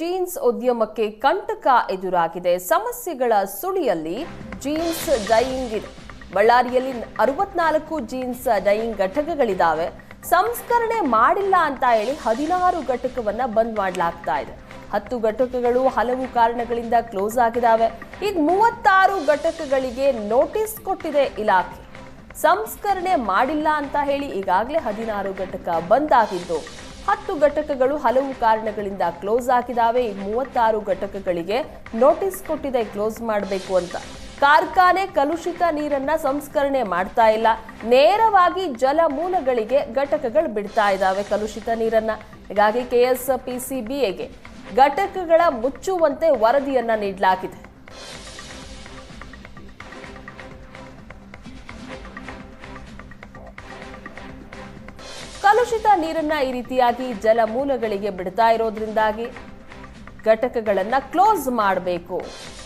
Jeans ಉದ್ಯಮಕ್ಕೆ ಕಂಟಕ ಎದುರಾಗಿದೆ. ಸಮಸ್ಯೆಗಳ ಸುಳಿಯಲ್ಲಿ ಜೀನ್ಸ್ ಡೈಯಿಂಗ್ ಇದೆ. ಬಳ್ಳಾರಿಯಲ್ಲಿ ಅರವತ್ನಾಲ್ಕು ಜೀನ್ಸ್ ಡೈಯಿಂಗ್ ಘಟಕಗಳಿದ್ದಾವೆ ಸಂಸ್ಕರಣೆ ಮಾಡಿಲ್ಲ ಅಂತ ಹೇಳಿ ಹದಿನಾರು ಘಟಕವನ್ನ ಬಂದ್ ಮಾಡಲಾಗ್ತಾ ಇದೆ. ಹತ್ತು ಘಟಕಗಳು ಹಲವು ಕಾರಣಗಳಿಂದ ಕ್ಲೋಸ್ ಆಗಿದಾವೆ. ಈಗ ಮೂವತ್ತಾರು ಘಟಕಗಳಿಗೆ ನೋಟಿಸ್ ಕೊಟ್ಟಿದೆ ಇಲಾಖೆ. ಸಂಸ್ಕರಣೆ ಮಾಡಿಲ್ಲ ಅಂತ ಹೇಳಿ ಈಗಾಗಲೇ ಹದಿನಾರು ಘಟಕ ಬಂದ್ ಆಗಿದ್ದು ಹತ್ತು ಘಟಕಗಳು ಹಲವು ಕಾರಣಗಳಿಂದ ಕ್ಲೋಸ್ ಆಗಿದಾವೆ. ಈ ಮೂವತ್ತಾರು ಘಟಕಗಳಿಗೆ ನೋಟಿಸ್ ಕೊಟ್ಟಿದೆ ಕ್ಲೋಸ್ ಮಾಡಬೇಕು ಅಂತ. ಕಾರ್ಖಾನೆ ಕಲುಷಿತ ನೀರನ್ನ ಸಂಸ್ಕರಣೆ ಮಾಡ್ತಾ ಇಲ್ಲ. ನೇರವಾಗಿ ಜಲಮೂಲಗಳಿಗೆ ಘಟಕಗಳು ಬಿಡ್ತಾ ಇದ್ದಾವೆ ಕಲುಷಿತ ನೀರನ್ನ. ಹೀಗಾಗಿ ಕೆಎಸ್ಪಿಸಿಬಿಎಗೆ ಘಟಕಗಳ ಮುಚ್ಚುವಂತೆ ವರದಿಯನ್ನ ನೀಡಲಾಗಿದೆ. ಕಲುಷಿತ ನೀರನ್ನ ಈ ರೀತಿಯಾಗಿ ಜಲಮೂಲಗಳಿಗೆ ಬಿಡ್ತಾ ಇರೋದ್ರಿಂದಾಗಿ ಘಟಕಗಳನ್ನ ಕ್ಲೋಸ್ ಮಾಡಬೇಕು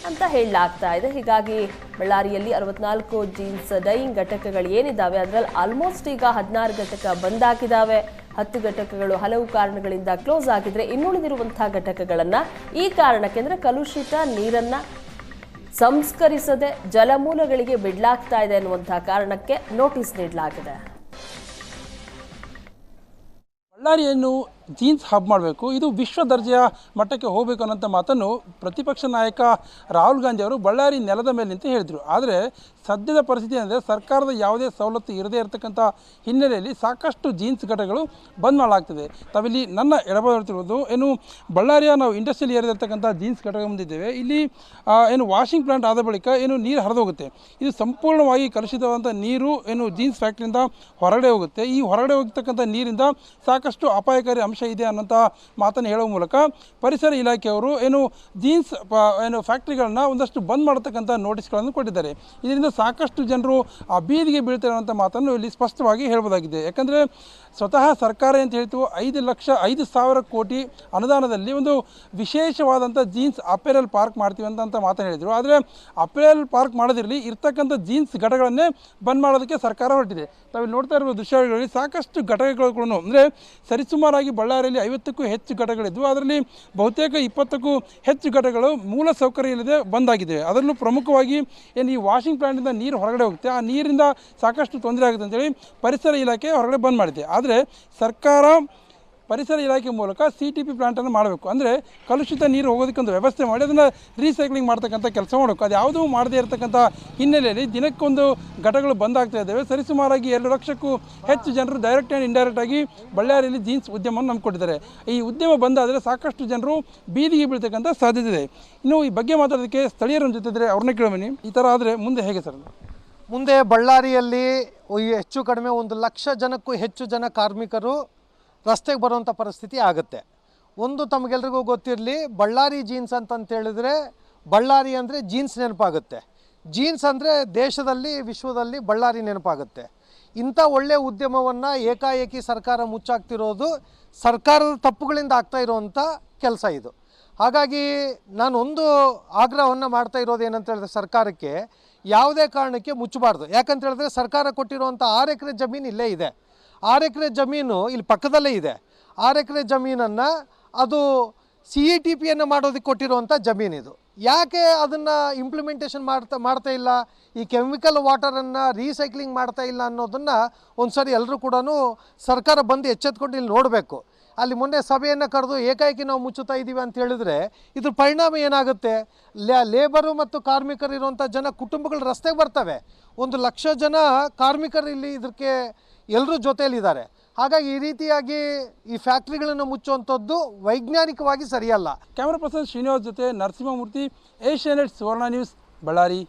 ಅಂತ ಹೇಳಲಾಗ್ತಾ ಇದೆ. ಹೀಗಾಗಿ ಬಳ್ಳಾರಿಯಲ್ಲಿ ಅರವತ್ನಾಲ್ಕು ಜೀನ್ಸ್ ಡೈಯಿಂಗ್ ಘಟಕಗಳು ಏನಿದ್ದಾವೆ ಅದರಲ್ಲಿ ಆಲ್ಮೋಸ್ಟ್ ಈಗ ಹದಿನಾರು ಘಟಕ ಬಂದಾಗಿದ್ದಾವೆ ಹತ್ತು ಘಟಕಗಳು ಹಲವು ಕಾರಣಗಳಿಂದ ಕ್ಲೋಸ್ ಆಗಿದ್ರೆ ಇನ್ನುಳಿದಿರುವಂತಹ ಘಟಕಗಳನ್ನ ಈ ಕಾರಣಕ್ಕೆ ಅಂದ್ರೆ ಕಲುಷಿತ ನೀರನ್ನ ಸಂಸ್ಕರಿಸದೆ ಜಲಮೂಲಗಳಿಗೆ ಬಿಡ್ಲಾಗ್ತಾ ಇದೆ ಅನ್ನುವಂತಹ ಕಾರಣಕ್ಕೆ ನೋಟಿಸ್ ನೀಡಲಾಗಿದೆ. l'aria nu ಜೀನ್ಸ್ ಹಬ್ ಮಾಡಬೇಕು. ಇದು ವಿಶ್ವ ದರ್ಜೆಯ ಮಟ್ಟಕ್ಕೆ ಹೋಗಬೇಕು ಅನ್ನೋಂಥ ಮಾತನ್ನು ಪ್ರತಿಪಕ್ಷ ನಾಯಕ ರಾಹುಲ್ ಗಾಂಧಿ ಅವರು ಬಳ್ಳಾರಿ ನೆಲದ ಮೇಲೆ ನಿಂತು ಹೇಳಿದರು. ಆದರೆ ಸದ್ಯದ ಪರಿಸ್ಥಿತಿ ಅಂದರೆ ಸರ್ಕಾರದ ಯಾವುದೇ ಸವಲತ್ತು ಇರದೇ ಇರತಕ್ಕಂಥ ಹಿನ್ನೆಲೆಯಲ್ಲಿ ಸಾಕಷ್ಟು ಜೀನ್ಸ್ ಘಟಕಗಳು ಬಂದ್ ಮಾಡಲಾಗ್ತದೆ ತಾವಿಲ್ಲಿ ನನ್ನ ಎಡಬರುತ್ತಿರುವುದು ಏನು ಬಳ್ಳಾರಿಯ ನಾವು ಇಂಡಸ್ಟ್ರಿಯಲ್ ಏರಿಯದಿರ್ತಕ್ಕಂಥ ಜೀನ್ಸ್ ಘಟಕ ಮುಂದಿದ್ದೇವೆ. ಇಲ್ಲಿ ಏನು ವಾಷಿಂಗ್ ಪ್ಲಾಂಟ್ ಆದ ಬಳಿಕ ಏನು ನೀರು ಹರಿದೋಗುತ್ತೆ ಇದು ಸಂಪೂರ್ಣವಾಗಿ ಕಲುಷಿತವಾದಂಥ ನೀರು, ಏನು ಜೀನ್ಸ್ ಫ್ಯಾಕ್ಟ್ರಿಯಿಂದ ಹೊರಗಡೆ ಹೋಗುತ್ತೆ. ಈ ಹೊರಗಡೆ ಹೋಗ್ತಕ್ಕಂಥ ನೀರಿಂದ ಸಾಕಷ್ಟು ಅಪಾಯಕಾರಿ ಇದೆ ಅನ್ನೋಂಥ ಮಾತನ್ನು ಹೇಳುವ ಮೂಲಕ ಪರಿಸರ ಇಲಾಖೆಯವರು ಏನು ಜೀನ್ಸ್ ಏನು ಫ್ಯಾಕ್ಟ್ರಿಗಳನ್ನ ಒಂದಷ್ಟು ಬಂದ್ ಮಾಡತಕ್ಕಂಥ ನೋಟಿಸ್ಗಳನ್ನು ಕೊಟ್ಟಿದ್ದಾರೆ. ಇದರಿಂದ ಸಾಕಷ್ಟು ಜನರು ಆ ಬೀದಿಗೆ ಬೀಳ್ತಾರೆ ಅನ್ನೋಂಥ ಮಾತನ್ನು ಇಲ್ಲಿ ಸ್ಪಷ್ಟವಾಗಿ ಹೇಳ್ಬೋದಾಗಿದೆ. ಯಾಕಂದರೆ ಸ್ವತಃ ಸರ್ಕಾರ ಅಂತ ಹೇಳ್ತೀವಿ ಐದು ಲಕ್ಷ, ಐದು ಸಾವಿರ ಕೋಟಿ ಅನುದಾನದಲ್ಲಿ ಒಂದು ವಿಶೇಷವಾದಂಥ ಜೀನ್ಸ್ ಅಪೆರಲ್ ಪಾರ್ಕ್ ಮಾಡ್ತೀವಿ ಅಂತ ಅಂತ ಮಾತನ್ನು ಹೇಳಿದರು. ಆದರೆ ಅಪೆರಲ್ ಪಾರ್ಕ್ ಮಾಡೋದಿರಲಿ ಇರ್ತಕ್ಕಂಥ ಜೀನ್ಸ್ ಘಟಕಗಳನ್ನೇ ಬಂದ್ ಮಾಡೋದಕ್ಕೆ ಸರ್ಕಾರ ಹೊರಟಿದೆ. ತಾವಿಲ್ಲಿ ನೋಡ್ತಾ ಇರುವ ದೃಶ್ಯಗಳಲ್ಲಿ ಸಾಕಷ್ಟು ಘಟಕಗಳು ಅಂದರೆ ಸರಿಸುಮಾರಾಗಿ ಬಳ್ಳಾರಿಯಲ್ಲಿ ಐವತ್ತಕ್ಕೂ ಹೆಚ್ಚು ಘಟಕಗಳಿದ್ವು ಅದರಲ್ಲಿ ಬಹುತೇಕ ಇಪ್ಪತ್ತಕ್ಕೂ ಹೆಚ್ಚು ಘಟಕಗಳು ಮೂಲ ಸೌಕರ್ಯ ಇಲ್ಲದೆ ಬಂದಾಗಿದೆ. ಅದರಲ್ಲೂ ಪ್ರಮುಖವಾಗಿ ಏನು ಈ ವಾಷಿಂಗ್ ಪ್ಲಾಂಟಿಂದ ನೀರು ಹೊರಗಡೆ ಹೋಗುತ್ತೆ. ಆ ನೀರಿಂದ ಸಾಕಷ್ಟು ತೊಂದರೆ ಆಗುತ್ತೆ ಅಂತೇಳಿ ಪರಿಸರ ಇಲಾಖೆ ಹೊರಗಡೆ ಬಂದ್ ಮಾಡಿದೆ. ಆದರೆ ಸರ್ಕಾರ ಪರಿಸರ ಇಲಾಖೆ ಮೂಲಕ ಸಿ ಟಿ ಪಿ ಪ್ಲಾಂಟನ್ನು ಮಾಡಬೇಕು. ಅಂದರೆ ಕಲುಷಿತ ನೀರು ಹೋಗೋದಕ್ಕೊಂದು ವ್ಯವಸ್ಥೆ ಮಾಡಿ, ಅದನ್ನು ರೀಸೈಕ್ಲಿಂಗ್ ಮಾಡ್ತಕ್ಕಂಥ ಕೆಲಸ ಮಾಡಬೇಕು ಅದು ಯಾವುದೂ ಮಾಡದೇ ಇರತಕ್ಕಂಥ ಹಿನ್ನೆಲೆಯಲ್ಲಿ ದಿನಕ್ಕೊಂದು ಘಟಗಳು ಬಂದಾಗ್ತಾ ಇದ್ದಾವೆ. ಸರಿಸುಮಾರಾಗಿ ಎರಡು ಲಕ್ಷಕ್ಕೂ ಹೆಚ್ಚು ಜನರು ಡೈರೆಕ್ಟ್ ಆ್ಯಂಡ್ ಇಂಡೈರೆಕ್ಟ್ ಆಗಿ ಬಳ್ಳಾರಿಯಲ್ಲಿ ಜೀನ್ಸ್ ಉದ್ಯಮವನ್ನು ನಂಬಿಕೊಂಡಿದ್ದಾರೆ ಈ ಉದ್ಯಮ ಬಂದಾದರೆ ಸಾಕಷ್ಟು ಜನರು ಬೀದಿಗೆ ಬೀಳ್ತಕ್ಕಂಥ ಸಾಧ್ಯತೆ ಇದೆ. ಇನ್ನು ಈ ಬಗ್ಗೆ ಮಾತಾಡೋದಕ್ಕೆ ಸ್ಥಳೀಯರ ಜೊತೆ ಇದ್ದರೆ ಅವ್ರನ್ನ ಕೇಳಬನ್ನಿ ಈ ಥರ ಆದರೆ ಮುಂದೆ ಹೇಗೆ ಸರ್ ಮುಂದೆ ಬಳ್ಳಾರಿಯಲ್ಲಿ ಹೆಚ್ಚು ಕಡಿಮೆ ಒಂದು ಲಕ್ಷ ಜನಕ್ಕೂ ಹೆಚ್ಚು ಜನ ಕಾರ್ಮಿಕರು ರಸ್ತೆಗೆ ಬರುವಂಥ ಪರಿಸ್ಥಿತಿ ಆಗುತ್ತೆ. ಒಂದು ತಮಗೆಲ್ರಿಗೂ ಗೊತ್ತಿರಲಿ, ಬಳ್ಳಾರಿ ಜೀನ್ಸ್ ಅಂತಂತ ಹೇಳಿದ್ರೆ, ಬಳ್ಳಾರಿ ಅಂದರೆ ಜೀನ್ಸ್ ನೆನಪಾಗುತ್ತೆ. ಜೀನ್ಸ್ ಅಂದರೆ ದೇಶದಲ್ಲಿ, ವಿಶ್ವದಲ್ಲಿ ಬಳ್ಳಾರಿ ನೆನಪಾಗುತ್ತೆ. ಇಂಥ ಒಳ್ಳೆಯ ಉದ್ಯಮವನ್ನು ಏಕಾಏಕಿ ಸರ್ಕಾರ ಮುಚ್ಚಾಕ್ತಿರೋದು ಸರ್ಕಾರದ ತಪ್ಪುಗಳಿಂದ ಆಗ್ತಾ ಇರೋವಂಥ ಕೆಲಸ ಇದು. ಹಾಗಾಗಿ ನಾನು ಒಂದು ಆಗ್ರಹವನ್ನು ಮಾಡ್ತಾ ಇರೋದು ಏನಂತ ಹೇಳಿದ್ರೆ ಸರ್ಕಾರಕ್ಕೆ ಯಾವುದೇ ಕಾರಣಕ್ಕೆ ಮುಚ್ಚಬಾರ್ದು. ಯಾಕಂತ ಹೇಳಿದ್ರೆ ಸರ್ಕಾರ ಕೊಟ್ಟಿರುವಂಥ ಆರು ಎಕರೆ ಜಮೀನು ಇಲ್ಲೇ ಇದೆ. ಆರು ಎಕರೆ ಜಮೀನು ಇಲ್ಲಿ ಪಕ್ಕದಲ್ಲೇ ಇದೆ. ಆರು ಎಕರೆ ಜಮೀನನ್ನು ಅದು ಸಿ ಇ ಟಿ ಪಿಯನ್ನು ಮಾಡೋದಕ್ಕೆ ಕೊಟ್ಟಿರುವಂಥ ಜಮೀನಿದು ಯಾಕೆ ಅದನ್ನು ಇಂಪ್ಲಿಮೆಂಟೇಷನ್ ಮಾಡ್ತಾ ಮಾಡ್ತಾ ಇಲ್ಲ? ಈ ಕೆಮಿಕಲ್ ವಾಟರನ್ನು ರೀಸೈಕ್ಲಿಂಗ್ ಮಾಡ್ತಾ ಇಲ್ಲ ಅನ್ನೋದನ್ನು ಒಂದು ಸರಿ ಎಲ್ಲರೂ ಕೂಡ ಸರ್ಕಾರ ಬಂದು ಎಚ್ಚೆತ್ಕೊಂಡು ಇಲ್ಲಿ ನೋಡಬೇಕು. ಅಲ್ಲಿ ಮೊನ್ನೆ ಸಭೆಯನ್ನು ಕರೆದು ಏಕಾಏಕಿ ನಾವು ಮುಚ್ಚುತ್ತಾ ಇದ್ದೀವಿ ಅಂತ ಹೇಳಿದ್ರೆ ಇದ್ರ ಪರಿಣಾಮ ಏನಾಗುತ್ತೆ? ಲೇಬರು ಮತ್ತು ಕಾರ್ಮಿಕರು ಇರುವಂಥ ಜನ ಕುಟುಂಬಗಳು ರಸ್ತೆಗೆ ಬರ್ತವೆ. ಒಂದು ಲಕ್ಷ ಜನ ಕಾರ್ಮಿಕರು ಇಲ್ಲಿ ಇದಕ್ಕೆ ಎಲ್ಲರೂ ಜೊತೆಯಲ್ಲಿದ್ದಾರೆ. ಹಾಗಾಗಿ ಈ ರೀತಿಯಾಗಿ ಈ ಫ್ಯಾಕ್ಟ್ರಿಗಳನ್ನು ಮುಚ್ಚುವಂಥದ್ದು ವೈಜ್ಞಾನಿಕವಾಗಿ ಸರಿಯಲ್ಲ. ಕ್ಯಾಮ್ರಾ ಪರ್ಸನ್ ಶ್ರೀನಿವಾಸ್ ಜೊತೆ ನರಸಿಂಹಮೂರ್ತಿ ಏಷ್ಯಾನೆಟ್ ಸುವರ್ಣ ನ್ಯೂಸ್ ಬಳ್ಳಾರಿ.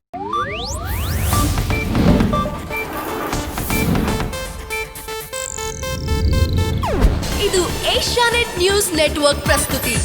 ಇದು ಏಷ್ಯಾನೆಟ್ ನ್ಯೂಸ್ ನೆಟ್ವರ್ಕ್ ಪ್ರಸ್ತುತಿ.